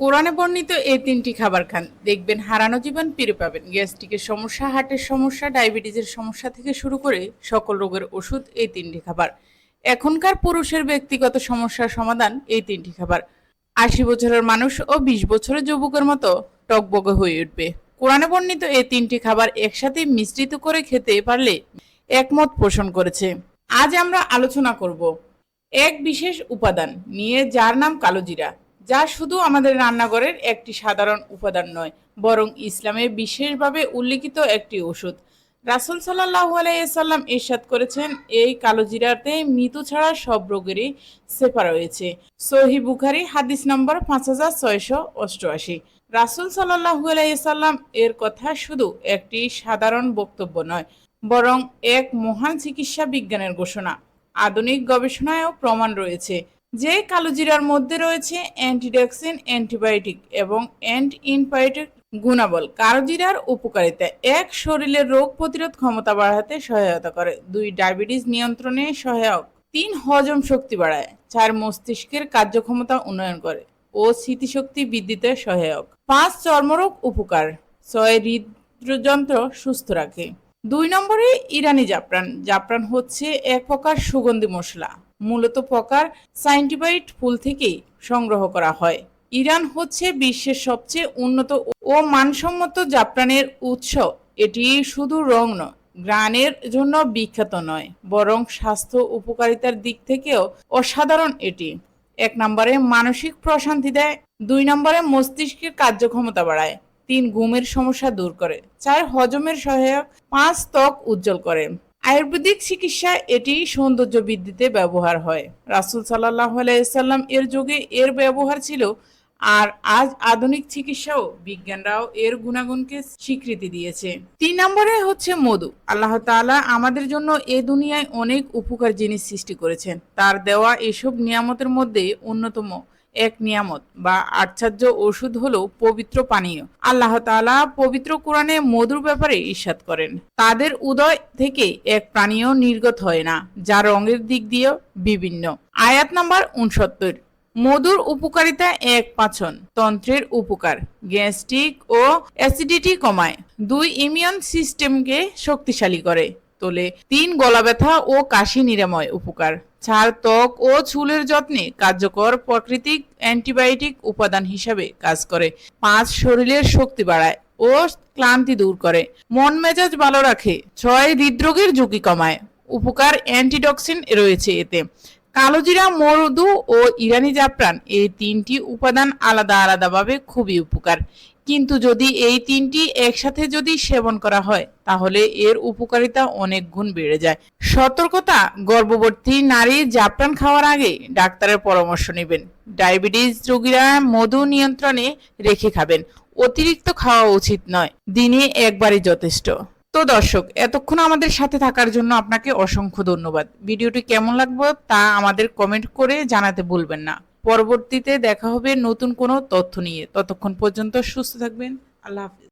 কোরআনে বর্ণিত এই তিনটি খাবার খান। দেখবেন হারানো জীবন ফিরে পাবেন। গ্যাস্ট্রিকের সমস্যা, হার্টের সমস্যা, ডায়াবেটিসের সমস্যা থেকে শুরু করে সকল রোগের ওষুধ এই তিনটি খাবার। এখনকার পুরুষের ব্যক্তিগত সমস্যার সমাধান এই তিনটি খাবার। আশি বছরের মানুষ ও বিশ বছরের যুবকের মতো টকবগে হয়ে উঠবে। কোরআনে বর্ণিত এই তিনটি খাবার একসাথে মিশ্রিত করে খেতে পারলে একমত পোষণ করেছে। আজ আমরা আলোচনা করব এক বিশেষ উপাদান নিয়ে, যার নাম কালোজিরা। যা শুধু আমাদের রান্নাঘরের একটি সাধারণ উপাদান নয়, বরং ইসলামে বিশেষভাবে উল্লিখিত একটি ওষুধ। রাসুল সাল্লাহ আলাইসাল্লাম ইরশাদ করেছেন, এই কালোজিরাতে মৃত্যু ছাড়া সব রোগেরই সেফা রয়েছে। সহি বুখারি, হাদিস নম্বর পাঁচ হাজার ছয়শো অষ্টআশি। রাসুল সাল্লাহ আলাইসাল্লাম এর কথা শুধু একটি সাধারণ বক্তব্য নয়, বরং এক মহান চিকিৎসা বিজ্ঞানের ঘোষণা। আধুনিক গবেষণায়ও প্রমাণ রয়েছে। যে কালোজিরার মধ্যে রয়েছে অ্যান্টিডক্সিন, অ্যান্টিবায়োটিক এবং অ্যান্টি ইনবায়োটিক গুণাবল কালোজিরার উপকারিতা, এক, শরীরের রোগ প্রতিরোধ ক্ষমতা বাড়াতে সহায়তা করে। দুই, ডায়াবেটিস নিয়ন্ত্রণে সহায়ক। তিন, হজম শক্তি বাড়ায়। চার, মস্তিষ্কের কার্যক্ষমতা উন্নয়ন করে ও স্মৃতিশক্তি বৃদ্ধিতে সহায়ক। পাঁচ, চর্মরোগ উপকার। ছয়, হৃদযন্ত্র সুস্থ রাখে। দুই নম্বরে ইরানি জাফরান। জাফরান হচ্ছে এক প্রকার সুগন্ধি মশলা। মূলত প্রকার সাইন্টিবাইট ফুল থেকেই সংগ্রহ করা হয়। ইরান হচ্ছে বিশ্বের সবচেয়ে উন্নত ও মানসম্মত জাফরানের উৎস। এটি শুধু রং নয়, গ্রানের জন্য বিখ্যাত নয়, বরং স্বাস্থ্য উপকারিতার দিক থেকেও অসাধারণ এটি। এক নম্বরে মানসিক প্রশান্তি দেয়, দুই নম্বরে মস্তিষ্কের কার্যক্ষমতা বাড়ায়, তিন ঘুমের সমস্যা দূর করে, চার হজমের সহায়ক, পাঁচ ত্বক উজ্জ্বল করে। আয়ুর্বেদিক চিকিৎসা এটি সৌন্দর্য বৃদ্ধিতে ব্যবহার হয়। রাসুল সাল্লাহ আলাইসাল্লাম এর যুগে এর ব্যবহার ছিল আর আজ আধুনিক চিকিৎসাও বিজ্ঞানরাও এর গুণাগুণকে স্বীকৃতি দিয়েছে। তিন নম্বরে হচ্ছে মধু। আল্লাহ তাআলা আমাদের জন্য এ দুনিয়ায় অনেক উপকার জিনিস সৃষ্টি করেছেন। তার দেওয়া এসব নিয়ামতের মধ্যে অন্যতম এক নিয়ামত বা আশ্চর্য ওষুধ হলো পবিত্র পানীয়। আল্লাহ তাআলা পবিত্র কোরআনে মধুর ব্যাপারে ইরশাদ করেন। তাদের উদয় থেকে এক প্রাণীয় নির্গত হয় না, যা রঙের দিক দিয়েও বিভিন্ন। আয়াত নাম্বার উনসত্তর। মধুর উপকারিতা এক পাচন, তন্ত্রের উপকার, গ্যাস্ট্রিক ও অ্যাসিডিটি কমায়। দুই ইমিউন সিস্টেমকে শক্তিশালী করে, তোলে। তিন গলা ব্যথা ও কাশি নিরাময় উপকার। চার, ত্বক ও চুলের যত্নে কার্যকর প্রাকৃতিক অ্যান্টিবায়োটিক উপাদান হিসাবে কাজ করে। পাঁচ, শরীরের শক্তি বাড়ায় ও ক্লান্তি দূর করে। মন মেজাজ ভালো রাখে, ছয়, হৃদরোগের ঝুঁকি কমায়। উপকার অ্যান্টিডক্সিন রয়েছে এতে। কালোজিরা, মরুদু ও ইরানি জাফরান এই তিনটি উপাদান আলাদা আলাদাভাবে খুবই উপকার। কিন্তু যদি এই তিনটি একসাথে যদি সেবন করা হয়, তাহলে এর উপকারিতা অনেক গুণ বেড়ে যায়। সতর্কতা, গর্ভবতী নারী জাফরান খাওয়ার আগে ডাক্তারের পরামর্শ নেবেন। ডায়াবেটিস রোগীরা মধু নিয়ন্ত্রণে রেখে খাবেন। অতিরিক্ত খাওয়া উচিত নয়। দিনে একবারই যথেষ্ট। তো দর্শক, এতক্ষণ আমাদের সাথে থাকার জন্য আপনাকে অসংখ্য ধন্যবাদ। ভিডিওটি কেমন লাগবে তা আমাদের কমেন্ট করে জানাতে ভুলবেন না। পরবর্তীতে দেখা হবে নতুন কোনো তথ্য নিয়ে। ততক্ষণ পর্যন্ত সুস্থ থাকবেন। আল্লাহ হাফিজ।